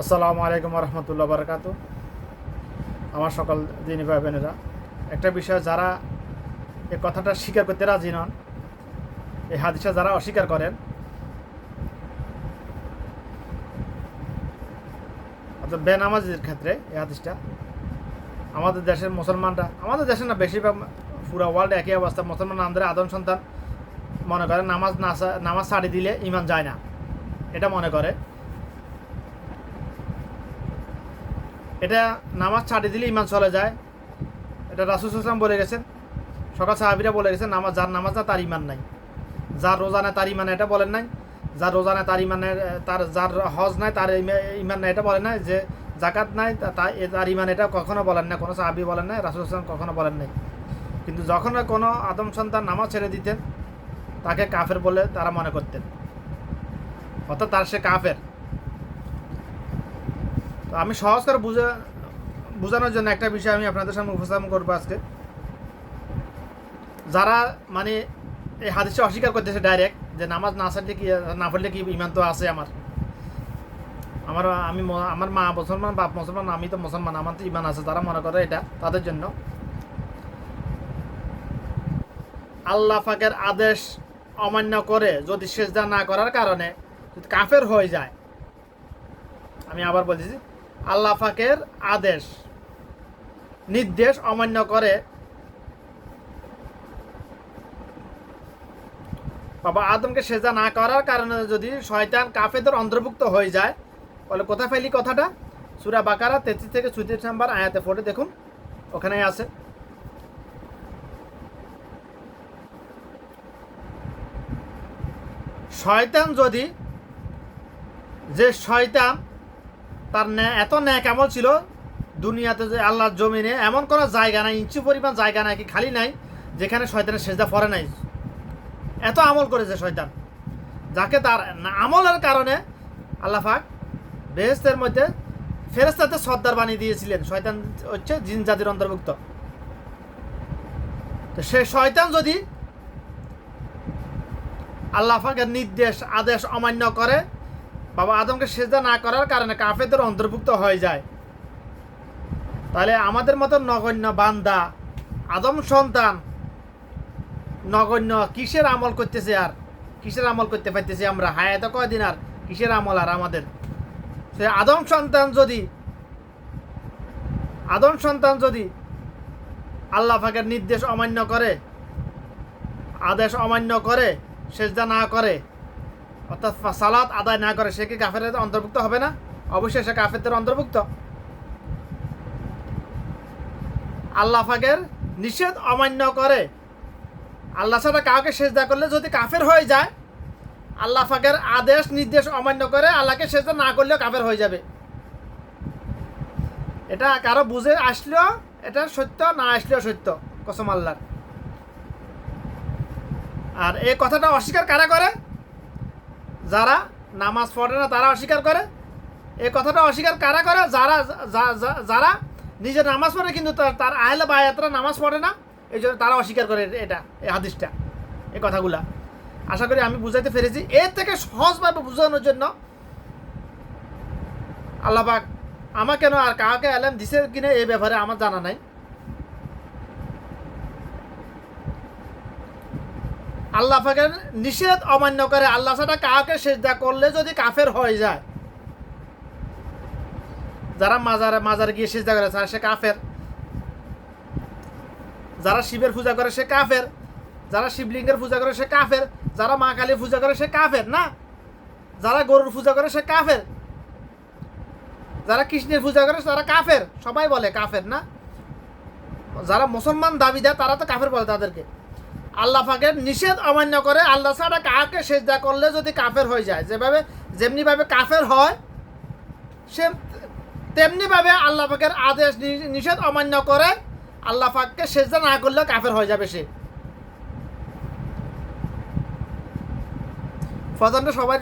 আসসালামু আলাইকুম রহমতুল্লাহ বারকাত। আমার সকল দিনী ভাই বোনেরা, একটা বিষয় যারা এই কথাটা স্বীকার করতে রাজি নন, এই হাদিসা যারা অস্বীকার করেন, অর্থাৎ বেনামাজির ক্ষেত্রে এই হাদিসটা, আমাদের দেশের মুসলমানরা, আমাদের দেশে না বেশিরভাগ পুরো ওয়ার্ল্ডে একই অবস্থা, মুসলমান আমাদের আদম সন্তান মনে করে নামাজ না নামাজ ছাড়ি দিলে ইমান যায় না। এটা মনে করে। এটা নামাজ ছাড়ি দিলে ইমান চলে যায়। এটা রাসুল ইসলাম বলে গেছেন। সকাল সাহাবিরা বলে গেছেন, নামাজ, যার নামাজ না, তার ইমান নাই। যার রোজা নাই, তার ইমান এটা বলেন নাই। যার রোজা নাই, তার ইমান তার যার হজ নাই, তার ইমা- ইমান নাই, এটা বলেন নাই। যে জাকাত নাই তার ইমান এটা কখনো বলেন না কোনো সাহাবি বলেন নাই, রাসুল ইসলাম কখনো বলেন নাই। কিন্তু যখন কোনো আদম সন্তান নামাজ ছেড়ে দিতেন, তাকে কাফের বলে তারা মনে করতেন। অর্থাৎ তার সে কাফের। তো আমি সহজ করে বুঝে, বোঝানোর জন্য একটা বিষয় আমি আপনাদের সামনে উপস্থাপন করব আজকে। যারা মানে এই হাদিসে অস্বীকার করতেছে ডাইরেক্ট যে নামাজ না ছাড়লে কি, না পড়লে কি ইমান তো আছে আমার। আমার আমি আমার মা মুসলমান, বাপ মুসলমান, আমি তো মুসলমান, আমার তো ইমান আছে তারা মনে করে এটা, তাদের জন্য। আল্লাহ ফাকের আদেশ অমান্য করে যদি সেজদা না করার কারণে যদি কাফের হয়ে যায়, আমি আবার বলতেছি আল্লাহ ফাকের আদেশ, নির্দেশ অমান্য করে। বাবা আদমকে সেজা না করার কারণে যদি শয়তান কাফেদের অন্তর্ভুক্ত হয়ে যায় বলে কোথায় ফেলি কথাটা? সুরা বাকারা তেত্রিশ থেকে চৌত্রিশ নাম্বার আয়াতে পড়ে দেখুন, ওখানেই আছে। শয়তান যদি, যে শয়তান তার এত ন্যাক আমল ছিল? দুনিয়াতে যে আল্লাহর জমিনে এমন কোনো জায়গা নাই, ইঞ্চি পরিমাণ জায়গা নাই কি খালি নাই, যেখানে শয়তানের সেজদা পড়ে নাই। এত আমল করেছে শয়তান। যাকে তার আমলের কারণে আল্লাহ পাক বেহেস্তের মধ্যে ফেরেস্তাতে সর্দার বানিয়ে দিয়েছিলেন। শয়তান হচ্ছে জিন জাতির অন্তর্ভুক্ত। তো সে শয়তান যদি আল্লাহ পাকের নির্দেশ, আদেশ অমান্য করে বাবা আদমকে সেজদা না করার কারণে কাফেদের অন্তর্ভুক্ত হয়ে যায়। তাহলে আমাদের মতো নগণ্য বান্দা, আদম সন্তান নগণ্য কিসের আমল করতেছে আর? কিসের আমল করতে পারতেছি আমরা? হায়াতে কয়দিন আর? কিসের আমল আর আমাদের? সে আদম সন্তান যদি, আদম সন্তান যদি আল্লাহ পাকের নির্দেশ অমান্য করে, আদেশ অমান্য করে, সেজদা না করে অর্থাৎ সালাত আদায় না করে, সে কি কাফের অন্তর্ভুক্ত হবে না? অবশ্যই সে কাফেরদের অন্তর্ভুক্ত। আল্লাহ পাকের নিষেধ অমান্য করে। আল্লাহ ছাড়া কাউকে সেজদা করলে যদি কাফের হয়ে যায়, আল্লাহ পাকের আদেশ, নির্দেশ অমান্য করে, আল্লাহকে সেজদা না করলেও কাফের হয়ে যাবে। এটা কারও বুঝে আসলেও, এটা সত্য, না আসলেও সত্য, কসম আল্লাহর। আর এই কথাটা অস্বীকার কারা করে? যারা নামাজ পড়ে না, তারা অস্বীকার করে। এই কথাটা অস্বীকার কারা করে? যারা যারা নিজে নামাজ পড়ে, কিন্তু তার- আহলে বায়াতরা নামাজ পড়ে না, এই জন্য তারা অস্বীকার করে এটা, এই হাদিসটা, এই কথাগুলা। আশা করি আমি বুঝাইতে পেরেছি। এর থেকে সহজভাবে বোঝানোর জন্য আল্লাহবাক আমাকে কেন আর কাউকে এলাম দিছে কিনা এই ব্যাপারে আমার জানা নাই। আল্লাহ পাকের নিষেধ অমান্য করে। আল্লাহ ছাড়া কাউকে সেজদা করলে যদি কাফের হয়ে যায়, যারা মাজারে মাজারে গিয়ে সেজদা করে, তারা সে কাফের। যারা শিবের পূজা করে, সে কাফের। যারা শিবলিঙ্গের পূজা করে, সে কাফের। যারা মা কালীর পূজা করে, সে কাফের, না? যারা গরুর পূজা করে, সে কাফের। যারা কৃষ্ণের পূজা করে, তারা কাফের। সবাই বলে কাফের, না? যারা মুসলমান দাবি দেয়, তারা তো কাফের বলে তাদেরকে। আল্লাহ নিষেধ অমান্য করে, আল্লাহ ছাড়া কাউকে সেজদা করলে যদি কাফের হয়ে যায়? যেভাবে, যেমনিভাবে কাফের হয়, সে তেমনিভাবে আল্লাহ পাকের আদেশ নিষেধ অমান্য করে আল্লাহ পাককে সেজদা না করলে কাফের হয়ে যাবে সে। ফতমটা সবাই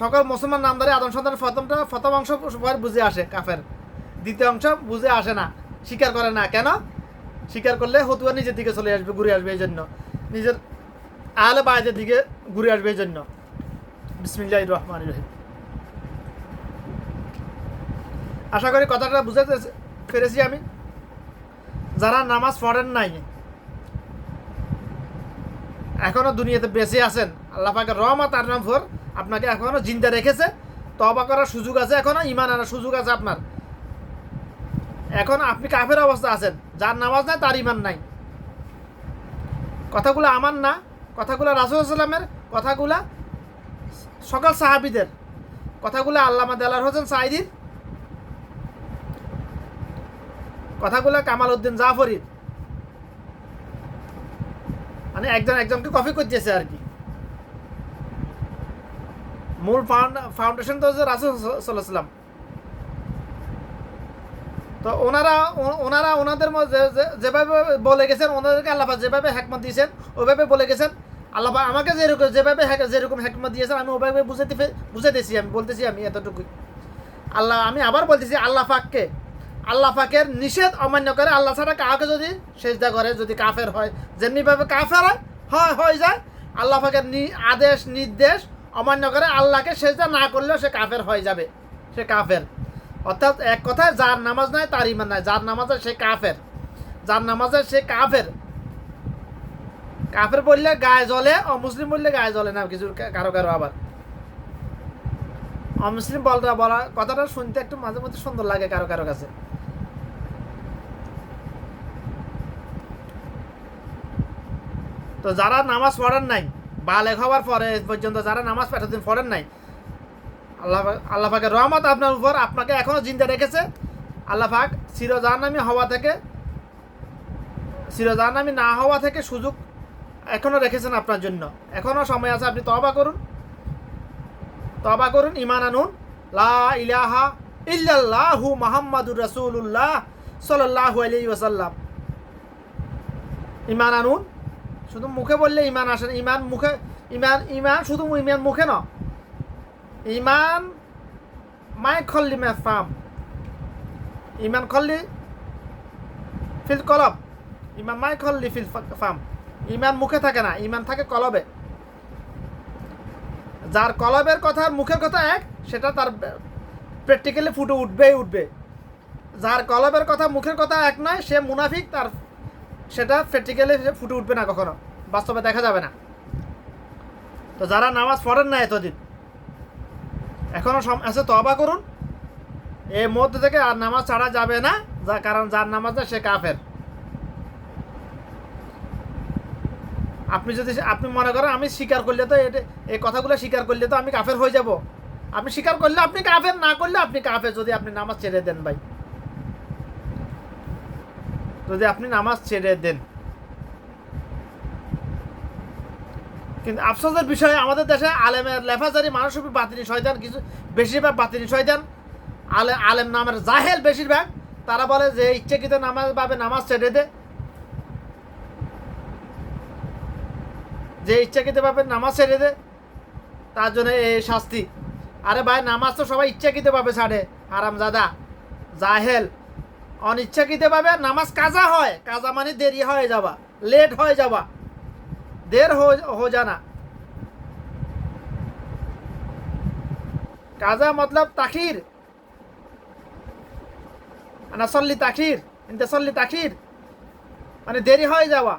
সকল মুসলমান নামদারি আদম সন্তানের ফতমটা ফতম অংশ সবাই বুঝে আসে কাফের। দ্বিতীয় অংশ বুঝে আসে না, স্বীকার করে না। কেন? স্বীকার করলে হতুয়া নিজের দিকে চলে আসবে, ঘুরে আসবে এই জন্য নিজের আহলে বায়দের দিকে ঘুরে আসবে এই জন্য বিসমিল্লাহ রহমান রহিম। আশা করি কথাটা বুঝাতে পেরেছি আমি। যারা নামাজ পড়েন নাই, এখনও দুনিয়াতে বেঁচে আছেন, আল্লাহ পাকের রহমত আর নাম আপনাকে এখনও জিন্দা রেখেছে তবা করার সুযোগ আছে এখনও ইমান আনার সুযোগ আছে আপনার। এখন আপনি কাফের অবস্থা আছেন, যার নামাজ নাই, তার ইমান নাই। কথাগুলো আমার না, কথাগুলো রাসুলামের কথাগুলা সকল সাহাবিদের, কথাগুলো আল্লামা দেলার হোসেন সাইদির কথাগুলো কামাল উদ্দিন জাফরির। মানে একজন একজনকে কপি করতেছে আর কি। মূল ফাউন্ডেশন তো হচ্ছে রাসুল সাল্লাম তো ওনারা ওনারা ওনাদের যেভাবে বলে গেছেন, ওনাদেরকে আল্লাপা যেভাবে হ্যাকমত দিয়েছেন, ওইভাবে বলে গেছেন। আল্লাপা আমাকে যেরকম যেভাবে যেরকম হ্যাকমত দিয়েছেন, আমি ওইভাবে বুঝাতে বুঝাইতেছি আমি, বলতেছি আমি এতটুকুই। আল্লাহ, আমি আবার বলতেছি, আল্লাহ পাককে, আল্লাহ পাকের নিষেধ অমান্য করে আল্লাহ ছাড়া কাউকে যদি সেজদা করে, যদি কাফের হয়, যেমনিভাবে কাফের হয় হয়, হয়ে যায়, আল্লাহ নি- আদেশ, নির্দেশ অমান্য করে আল্লাহকে সেজদা না করলেও সে কাফের হয়ে যাবে, সে কাফের। অর্থাৎ এক কথায় যার নামাজ নাই, তার ইমান নাই। যার নামাজ সে কাফের। যার নামাজ সে কাফের। কাফের বললে গায়ে জ্বলে, অমুসলিম বললে গায়ে জ্বলে না, কিছু কারও কারও আবার। অমুসলিম বলটা বলা কথাটা শুনতে একটু মাঝে মধ্যে সুন্দর লাগে কারও কারও কাছে। তো যারা নামাজ পড়েন নাই বালেক হওয়ার পরে পর্যন্ত যারা নামাজ পাঠাতেন পড়েন নাই আল্লাহ আল্লাহ পাকের রহমত আপনার উপর, আপনাকে এখনও জিন্দা রেখেছে। আল্লাহ পাক চিরজাহান্নামী হওয়া থেকে, চিরজাহান্নামী না হওয়া থেকে সুযোগ এখনও রেখেছেন আপনার জন্য। এখনও সময় আছে, আপনি তবা করুন। তবা করুন ইমান আনুন। লা ইলাহা ইল্লাল্লাহু মুহাম্মাদুর রাসূলুল্লাহ সাল্লাল্লাহু আলাইহি ওয়াসাল্লাম। ইমান আনুন। শুধু মুখে বললে ইমান আসে ইমান মুখে ইমান ইমান শুধু ইমান মুখে না। ইমান, মাই খল্লি মে ফাম ইমান খল্লি, ফিল কলব ইমান, মাই খল্লি, ফিল ফাম ইমান মুখে থাকে না, ইমান থাকে কলবে। যার কলবের কথা, মুখের কথা এক, সেটা তার প্র্যাকটিক্যালি ফুটে উঠবেই উঠবে। যার কলবের কথা, মুখের কথা এক নয়, সে মুনাফিক, তার সেটা প্র্যাকটিক্যালি ফুটে উঠবে না কখনো। বাস্তবে দেখা যাবে না। তো যারা নামাজ পড়েন না এতদিন এখনও সম আছে তবা করুন। এর মধ্যে থেকে আর নামাজ ছাড়া যাবে না, যা কারণ যার নামাজ না সে কাফের। আপনি যদি আপনি মনে করেন, আমি স্বীকার করলে তো এই কথাগুলো স্বীকার করলে তো আমি কাফের হয়ে যাব। আপনি স্বীকার করলে আপনি কাফের, না করলে আপনি কাফের, যদি আপনি নামাজ ছেড়ে দেন ভাই। যদি আপনি নামাজ ছেড়ে দেন। কিন্তু আফসোসের বিষয়, আমাদের দেশে আলেমের লেফাজারি মানুষ বাতিনি শয়তান, কিছু বেশিরভাগ বাতিনি শয়তান। আলে আলেম নামের জাহেল বেশিরভাগ। তারা বলে যে ইচ্ছাকৃত নামাজ ভাবে নামাজ ছেড়ে দে। যে ইচ্ছাকৃতভাবে নামাজ ছেড়ে দে। তার জন্য এই শাস্তি। আরে ভাই, নামাজ তো সবাই ইচ্ছাকৃতভাবে ছাড়ে। আরাম জাদা জাহেল অনিচ্ছাকৃতভাবে নামাজ কাজা হয়। কাজা মানে দেরি হয়ে যাওয়া, লেট হয়ে যাওয়া। দের হো हो जाना কাজা মতলব তাখির আনা সল্লি তাখির ইনতে সল্লি তাখির মানে দেরি হয়ে যাওয়া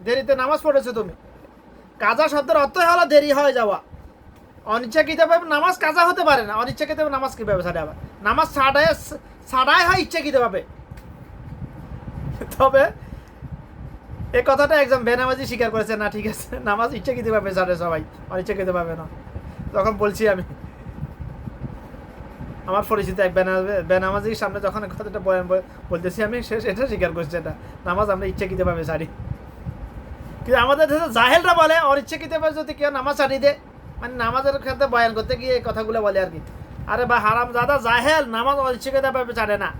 দেরিতে নামাজ পড়েছো তুমি কাজা শব্দের অর্থ হলো দেরি হয়ে যাওয়া অনিচ্ছাকৃতভাবে নামাজ কাজা হতে পারে না অনিচ্ছাকৃতভাবে নামাজ কীভাবে ছাড়ে আবার নামাজ ছাড়ায় ছাড়াই হয় ইচ্ছাকৃতভাবে তবে এই কথাটা একজন বেনামাজি স্বীকার করেছে, না, ঠিক আছে, নামাজ ইচ্ছাকৃতভাবে ছাড়ে সবাই অনিচ্ছাকৃতভাবে না। তখন বলছি আমি, আমার পরিচিত এক বেনা- বেনামাজির সামনে যখন কথাটা বয়ান বলতেছি আমি, সে স্বীকার করছি এটা, নামাজ আমরা ইচ্ছাকৃতভাবে ছাড়ি কিন্তু আমাদের দেশে জাহেলরা বলে অনিচ্ছাকৃতভাবে যদি কেউ নামাজ ছাড়িয়ে দে। মানে নামাজের ক্ষেত্রে বয়ান করতে গিয়ে এই কথাগুলো বলে আর কি। আরে বা হারাম দাদা জাহেল, নামাজ অনিচ্ছাকৃতভাবে ছাড়ে না।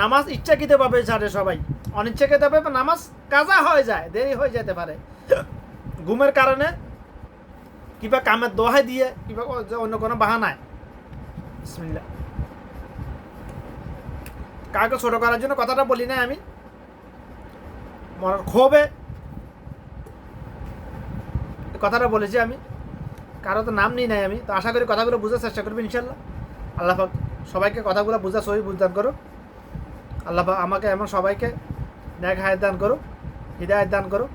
নামাজ ইচ্ছাকৃতভাবে ছাড়ে সবাই। অনিচ্ছাকৃতভাবে নামাজ কাজা হয়ে যায়, দেরি হয়ে যেতে পারে। ঘুমের কারণে কিংবা কামের দোহাই দিয়ে, কিংবা অন্য কোনো বাহানায়। কাউকে ছোট করার জন্য কথাটা বলি না আমি। মনের ক্ষোভে কথাটা বলেছি আমি। কারও তো নাম নিই নাই আমি। তো আশা করি কথাগুলো বুঝার চেষ্টা করবি ইনশাল্লাহ আল্লাহ সবাইকে কথাগুলো বোঝা সহি বুঝদান করো আল্লাহ আমাকে এমন সবাইকে ন্যাক হায়াত দান করো হৃদায়ত দান করো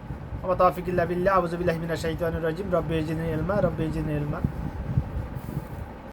আমার তাফিকিল্লা বিল্লা আউযুবিল্লাহি মিনাশ শাইতানির রাজিম, রব্বি ইজনি ইলমা, রব্বি